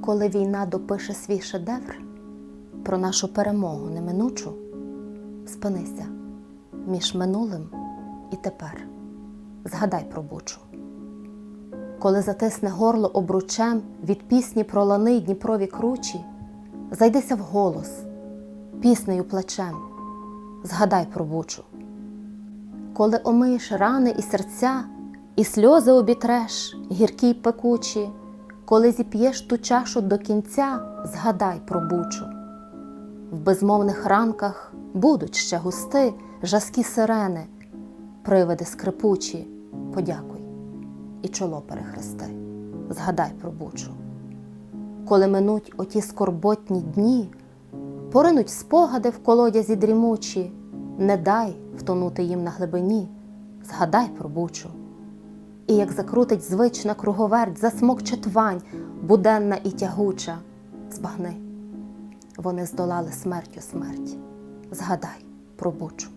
Коли війна допише свій шедевр про нашу перемогу неминучу, спинися між минулим і тепер. Згадай про бучу. Коли затисне горло обручем від пісні про лани й Дніпрові кручі, зайдися в голос, піснею плачем, згадай про бучу. Коли омиєш рани і серця, і сльози обітреш, гіркі й пекучі, коли зіп'єш ту чашу до кінця, згадай про бучу. В безмовних ранках будуть ще густи, жаскі сирени, привиди скрипучі, подякуй і чоло перехрести, згадай про бучу. Коли минуть оті скорботні дні, поринуть спогади в колодязі дрімучі, не дай втонути їм на глибині, згадай про бучу. І як закрутить звична круговерть, засмокче твань, буденна і тягуча, збагни. Вони здолали смертю смерть. Згадай про бучу.